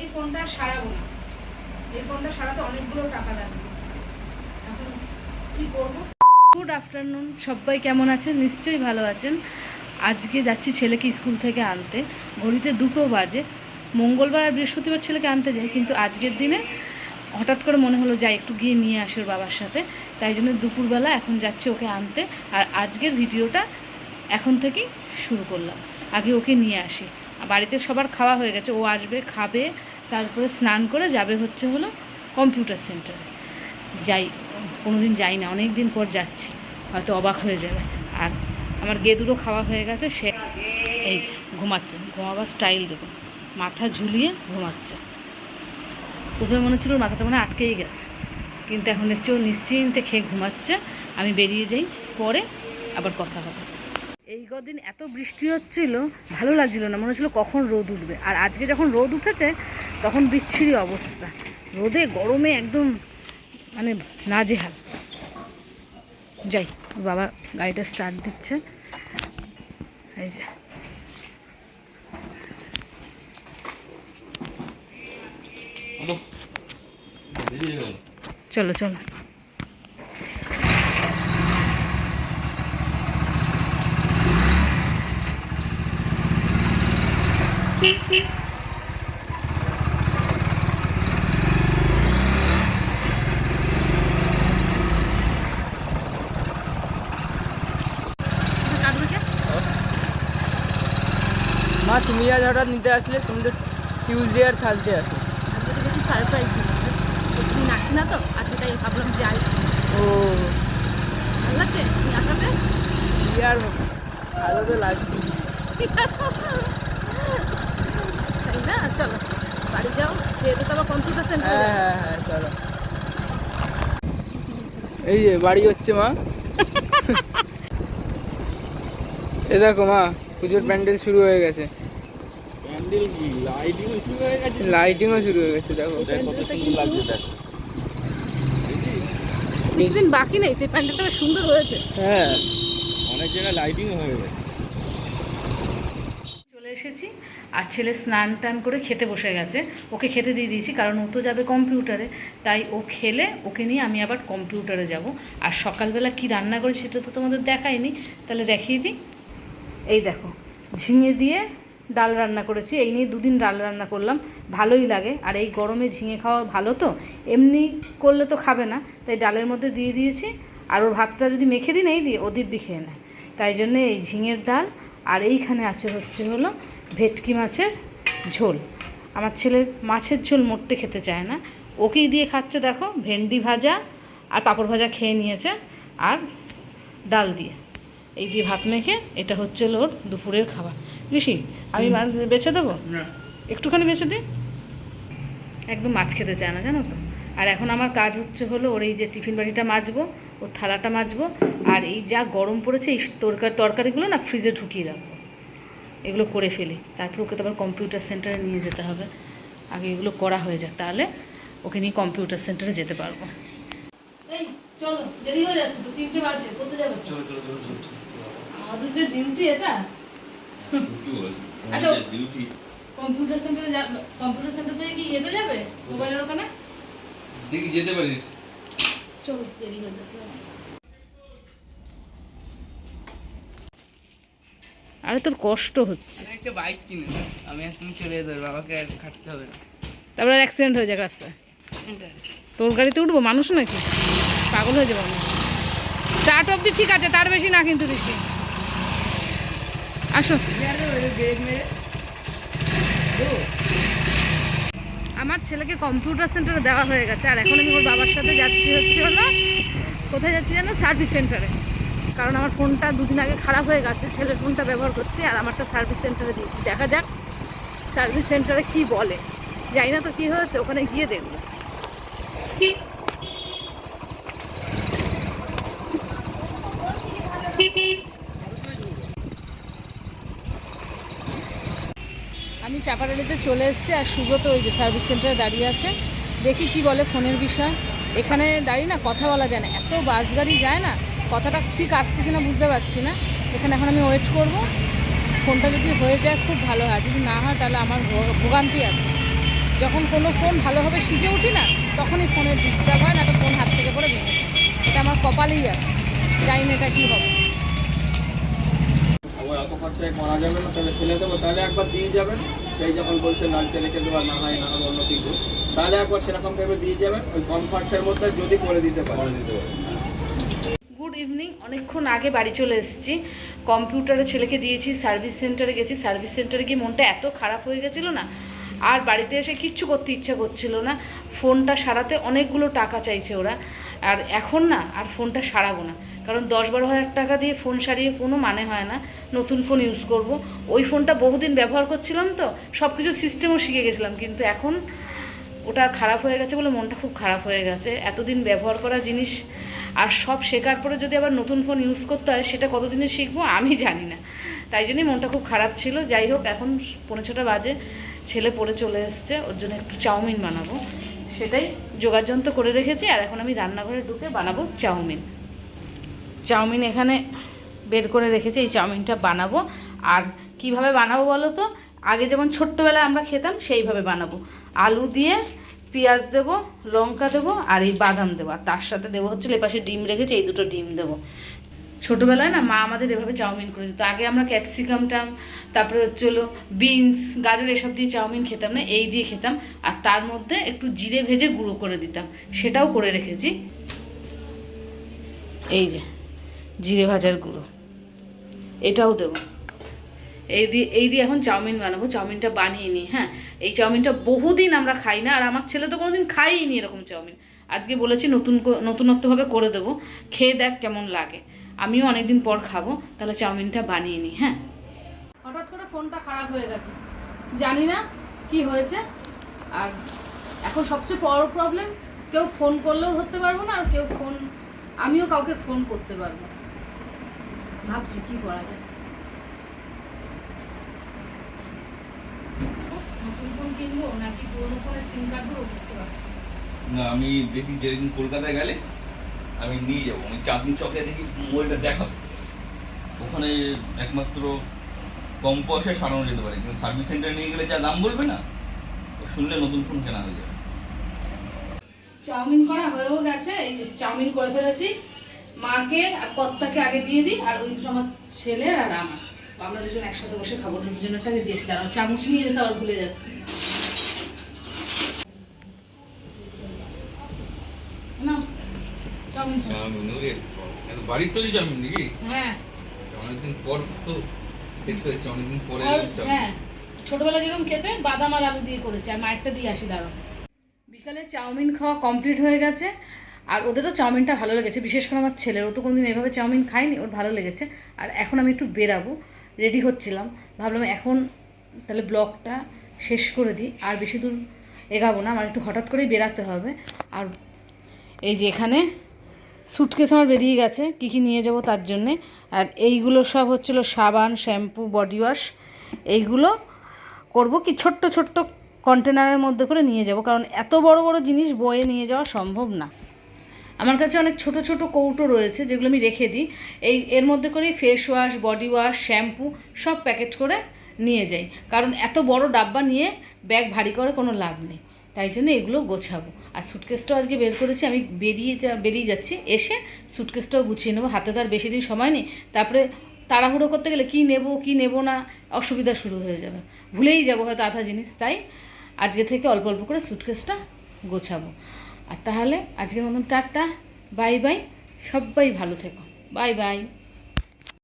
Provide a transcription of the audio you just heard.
এই ফোনটা সারাবো না। এই ফোনটা সারাতে অনেকগুলো টাকা লাগবে। এখন কি করব? গুড আফটারনুন সবাই কেমন আছেন? নিশ্চয়ই ভালো আছেন। আজকে যাচ্ছি ছেলেকে স্কুল থেকে আনতে। ঘড়িতে দুটো বাজে। মঙ্গলবার আর বৃহস্পতিবার ছেলেকে আনতে যাই, কিন্তু আজকের দিনে হঠাৎ করে মনে হলো, যাই একটু গিয়ে নিয়ে আসি ওর বাবার সাথে। তাই জন্য দুপুরবেলা এখন যাচ্ছি ওকে আনতে। আর আজকের ভিডিওটা এখন থেকেই শুরু করলাম। আগে ওকে নিয়ে আসি। বাড়িতে সবার খাওয়া হয়ে গেছে। ও আসবে, খাবে, তারপরে স্নান করে যাবে হচ্ছে হলো কম্পিউটার সেন্টারে যাই কোনো দিন যাই না অনেক দিন পর যাচ্ছি, হয়তো অবাক হয়ে যাবে। আর আমার গেদুরও খাওয়া হয়ে গেছে, সে এই ঘুমাচ্ছে, ঘুমাবার স্টাইল দেখুন, মাথা ঝুলিয়ে ঘুমাচ্ছে। প্রথমে মনে হচ্ছিল মাথাটা মনে আটকেই গেছে, কিন্তু এখন দেখছি ও নিশ্চিন্তে খেয়ে ঘুমাচ্ছে। আমি বেরিয়ে যাই, পরে আবার কথা হবে। এই কদিন এত বৃষ্টি হচ্ছিল ভালো লাগছিল না। মনে হচ্ছিল কখন রোদ উঠবে। আর আজকে যখন রোদ উঠেছে তখন বিচ্ছিরি অবস্থা। রোদে গরমে একদম মানে নাজেহাল। যাই বাবা গাড়িটা স্টার্ট দিচ্ছে। এই যে। চলো চলো। মা তুমি আজ হঠাৎ নিতে আসলে তুমি তো টিউসডে আর থার্সডে আসো। আজকে তো দেখি সারপ্রাইজ তুমি আসি না তো আজকে তাই ভাবলাম যাই। ও। ভালো লাগছে? তুমি আসাতে কি আর ভালো তো লাগছে। না? চলো। বাড়ি যাও কম্পিউটার সেন্টার হ্যাঁ হ্যাঁ হ্যাঁ চলো। এই যে বাড়ি হচ্ছে মা। এ দেখো মা পুজোর প্যান্ডেল শুরু হয়ে গেছে। প্যান্ডেল কি? লাইটিং শুরু হয়ে গেছে? লাইটিংও শুরু হয়ে গেছে দেখো। বেশিদিন বাকি নেই তো এই প্যান্ডেলটা সুন্দর হয়েছে। হ্যাঁ। অনেক জায়গায় লাইটিং হয়ে গেছে। চলে এসেছি। আর ছেলে স্নান টান করে খেতে বসে গেছে। ওকে খেতে দিয়ে দিয়েছি কারণ ও তো যাবে কম্পিউটারে। তাই ও খেলে, ওকে নিয়ে আমি আবার কম্পিউটারে যাব। আর সকালবেলা কি রান্না করেছি সেটা তো তোমাদের দেখাইনি তাহলে দেখিয়ে দিই। এই দেখো, ঝিঙে দিয়ে ডাল রান্না করেছি। এই নিয়ে দুদিন ডাল রান্না করলাম। ভালোই লাগে। আর এই গরমে ঝিঙে খাওয়া ভালো তো? এমনি করলে তো খাবে না। তাই ডালের মধ্যে দিয়ে দিয়েছি। আর ওর ভাতটা যদি মেখে দিই, নেই দিয়ে ও দিব্যি খেয়ে নেয়। তাই জন্যে এই ঝিঙের ডাল। আর এইখানে আছে হচ্ছে হলো ভেটকি মাছের ঝোল। আমার ছেলে মাছের ঝোল মোটে খেতে চায় না। ওকেই দিয়ে খাচ্ছে দেখো ভেন্ডি ভাজা আর পাঁপড় ভাজা খেয়ে নিয়েছে আর ডাল দিয়ে। এই দিয়ে ভাত মেখে এটা হচ্ছে ওর দুপুরের খাবার। ঋষি আমি মাছ বেছে দেবো? একটুখানি বেছে দিই একদম মাছ খেতে চায় না জানো তো? আর এখন আমার কাজ হচ্ছে হলো ওর এই যে টিফিন বাটিটা মাজবো ওর থালাটা মাজবো আর এই যা গরম পড়েছে এই তরকারি তরকারিগুলো না ফ্রিজে ঢুকিয়ে রাখব। এগুলো করে ফেলি। তারপর ওকে তো আবার কম্পিউটার সেন্টারে নিয়ে যেতে হবে। আগে এগুলো করা হয়ে যাক তাহলে ওকে নিয়ে কম্পিউটার সেন্টারে যেতে পারব। এই চলো দেরি হয়ে যাচ্ছে তো তিনটে বাজে কোথায় যাবে আমাদের যে ডিউটি এটা? আচ্ছা। ডিউটি কম্পিউটার সেন্টারে কম্পিউটার সেন্টার থেকে কি যেতে যাবে? মোবাইলের ওখানে? দেখি যেতে পারিস চলো দেরি হয়ে যাচ্ছে। আরে তোর কষ্ট হচ্ছে। একটা বাইক কিনে আমি এখন চলে বাবাকে আর খাটতে হবে না। তারপরে অ্যাক্সিডেন্ট হয়ে যাক রাস্তায়। তোর গাড়িতে উঠবো? মানুষ নাকি? পাগল হয়ে যাব আমি স্টার্ট অব্দি ঠিক আছে তার বেশি না কিন্তু বেশি। আসো। আমার ছেলেকে কম্পিউটার সেন্টারে দেওয়া হয়ে গেছে আর এখন আমি ওর বাবার সাথে যাচ্ছি হচ্ছে হলো কোথায় যাচ্ছি জানো? সার্ভিস সেন্টারে কারণ আমার ফোনটা দুদিন আগে খারাপ হয়ে গেছে, ছেলের ফোনটা ব্যবহার করছি আর আমারটা সার্ভিস সেন্টারে দিয়েছি। দেখা যাক সার্ভিস সেন্টারে কি বলে। জানি না তো কী হয়েছে, ওখানে গিয়ে দেখব। আমি চাপাডালিতে চলে এসেছি আর সুব্রত ওই যে সার্ভিস সেন্টারে দাঁড়িয়ে আছে। দেখি কি বলে ফোনের বিষয়। এখানে দাঁড়িয়ে না কথা বলা যায় না, এত বাস গাড়ি যায় না। কথাটা ঠিক আসছে কিনা বুঝতে পারছি না। এখানে এখন আমি ওয়েট করব। ফোনটা যদি হয়ে যায় খুব ভালো হয়। যদি না হয় তাহলে আমার ভোগান্তি আছে। যখন কোনো ফোন ভালোভাবে শিখে উঠি না তখনই ফোনের ডিস্টার্ব হয় না তো ফোন হাত থেকে পড়ে ভেঙে যায়। এটা আমার কপালেই আছে। জানি না এটা কী হবে। ওই অত খরচায় করা যাবে না তাহলে ফেলে দেবো। তাহলে একবার দিয়ে যাবেন। সেই যখন বলছে লালচে রেখে দেবো না হয় না অন্য কিছু। তাহলে একবার সেরকম ভেবে দিয়ে যাবেন। ওই কম খরচার মধ্যে যদি করে দিতে পারেন। দিতে পারেন। ইভিনিং অনেকক্ষণ আগে বাড়ি চলে এসেছি। কম্পিউটারে ছেলেকে দিয়েছি, সার্ভিস সেন্টারে গেছি। সার্ভিস সেন্টারে গিয়ে মনটা এত খারাপ হয়ে গেছিল না, আর বাড়িতে এসে কিচ্ছু করতে ইচ্ছা করছিল না। ফোনটা সারাতে অনেকগুলো টাকা চাইছে ওরা। আর এখন না, আর ফোনটা সারাবো না। কারণ দশ বারো হাজার টাকা দিয়ে ফোন সারিয়ে কোনো মানে হয় না। নতুন ফোন ইউজ করব। ওই ফোনটা বহুদিন ব্যবহার করছিলাম তো সব কিছু সিস্টেমও শিখে গেছিলাম। কিন্তু এখন ওটা খারাপ হয়ে গেছে বলে মনটা খুব খারাপ হয়ে গেছে। এতদিন ব্যবহার করা জিনিস আর সব শেখার পরে যদি আবার নতুন ফোন ইউজ করতে হয়, সেটা কতদিনে শিখব আমি জানি না। তাই জন্যই মনটা খুব খারাপ ছিল। যাই হোক, এখন পৌনে ছটা বাজে, ছেলে পড়ে চলে এসছে, ওর জন্য একটু চাউমিন বানাবো। সেটাই যোগাযন্ত্র করে রেখেছি, আর এখন আমি রান্নাঘরে ঢুকে বানাবো চাউমিন। চাউমিন এখানে বের করে রেখেছি, এই চাউমিনটা বানাবো। আর কীভাবে বানাবো বলো তো? আগে যেমন ছোট্টবেলায় আমরা খেতাম, সেইভাবে বানাবো। আলু দিয়ে পেঁয়াজ দেবো, লঙ্কা দেবো আর এই বাদাম দেবো। আর তার সাথে দেবো হচ্ছে এপাশে ডিম রেখেছি, এই দুটো ডিম দেবো। ছোটোবেলায় না মা আমাদের এভাবে চাউমিন করে দিত। আগে আমরা ক্যাপসিকাম ক্যাপসিকামটাম তারপরে হচ্ছে হলো বিনস, গাজর এসব দিয়ে চাউমিন খেতাম না, এই দিয়ে খেতাম। আর তার মধ্যে একটু জিরে ভেজে গুঁড়ো করে দিতাম। সেটাও করে রেখেছি। এই যে, জিরে ভাজার গুঁড়ো। এটাও দেবো। এই দিয়ে এই দিয়ে এখন চাউমিন বানাবো। চাউমিনটা বানিয়ে নিই হ্যাঁ? এই চাউমিনটা বহুদিন আমরা খাই না, আর আমার ছেলে তো কোনোদিন খাইই নি এরকম চাউমিন। আজকে বলেছি নতুন নতুনত্বভাবে করে দেবো। খেয়ে দেখ কেমন লাগে। আমিও অনেকদিন পর খাব, তাহলে চাউমিনটা বানিয়ে নিই হ্যাঁ? হঠাৎ করে ফোনটা খারাপ হয়ে গেছে। জানি না কি হয়েছে। আর এখন সবচেয়ে বড় প্রবলেম কেউ ফোন করলেও ধরতে পারব না, আর কেউ ফোন, আমিও কাউকে ফোন করতে পারব। ভাবছি কি করা যায়। নতুন ফোন কিনবো নাকি পুরোনো ফোনে সিম কার্ড ভরবো বুঝতে পারছি না। আমি দেখি যেদিন কলকাতায় গেলে আমি নিয়ে যাব। আমি চাঁদনি চকে দেখি মোবাইলটা দেখাবো। ওখানে একমাত্র কম পয়সায় সারানো যেতে পারে। কিন্তু সার্ভিস সেন্টারে নিয়ে গেলে যা দাম বলবে না ও শুনলে নতুন ফোন কেনা হয়ে যাবে। চাউমিন করা হয়েও গেছে এই যে চাউমিন করে ফেলেছি। মাকে আর কর্তাকে আগে দিয়ে দিই আর ওই দুটো আমার ছেলের আর আমার। আমরা দুজন একসাথে বসে খাব তো দুজনেরটাকে দিয়েছি দাঁড়াও। চামচ নিয়ে যেতে আবার ভুলে যাচ্ছি। বাড়ির তৈরি চাউমিন নাকি? হ্যাঁ। অনেকদিন পর তো দেখতে হচ্ছে অনেকদিন পরে আর- চাউমিন। হ্যাঁ ছোটবেলা যেরকম খেতে বাদাম আর আলু দিয়ে করেছি। আর মায়েরটা দিয়ে আসি দাঁড়ো বিকালে চাউমিন খাওয়া কমপ্লিট হয়ে গেছে। আর ওদেরও চাউমিনটা ভালো লেগেছে বিশেষ করে আমার ছেলের। ও তো কোনোদিন এভাবে চাউমিন খায়নি ওর ভালো লেগেছে। আর এখন আমি একটু বেরাবো। রেডি হচ্ছিলাম। ভাবলাম এখন তাহলে ব্লগটা শেষ করে দিই। আর বেশি দূর এগাবো না, আমার একটু হঠাৎ করেই বেরাতে হবে। আর এই যে এখানে সুটকেস আমার বেরিয়ে গেছে, কী কী নিয়ে যাব তার জন্যে। আর এইগুলো সব হচ্ছিল সাবান, শ্যাম্পু বডি ওয়াশ এইগুলো করব কি ছোট্ট ছোট্ট কন্টেনারের মধ্যে করে নিয়ে যাব। কারণ এত বড় বড় জিনিস বয়ে নিয়ে যাওয়া সম্ভব না। আমার কাছে অনেক ছোট ছোট কৌটো রয়েছে, যেগুলো আমি রেখে দিই। এই, এর মধ্যে করেই face wash body wash shampoo সব প্যাকেট করে নিয়ে যাই। কারণ এত বড় ডাব্বা নিয়ে ব্যাগ ভারী করে কোনো লাভ নেই। তাই জন্য এগুলো গোছাবো। আর সুটকেসটাও আজকে বের করেছি, আমি বেরিয়ে যা, বেরিয়ে যাচ্ছি। এসে সুটকেসটাও গুছিয়ে নেব। হাতে তো আর বেশি দিন সময় নেই। তারপরে তাড়াহুড়ো করতে গেলে কি নেব কি নেব না, অসুবিধা শুরু হয়ে যাবে। ভুলেই যাব হয়তো আধা জিনিস। তাই আজকে থেকে অল্প অল্প করে সুটকেসটা গোছাবো। আর তাহলে আজকের মতন টাটা বাই বাই সবাই ভালো থেকো। Bye bye.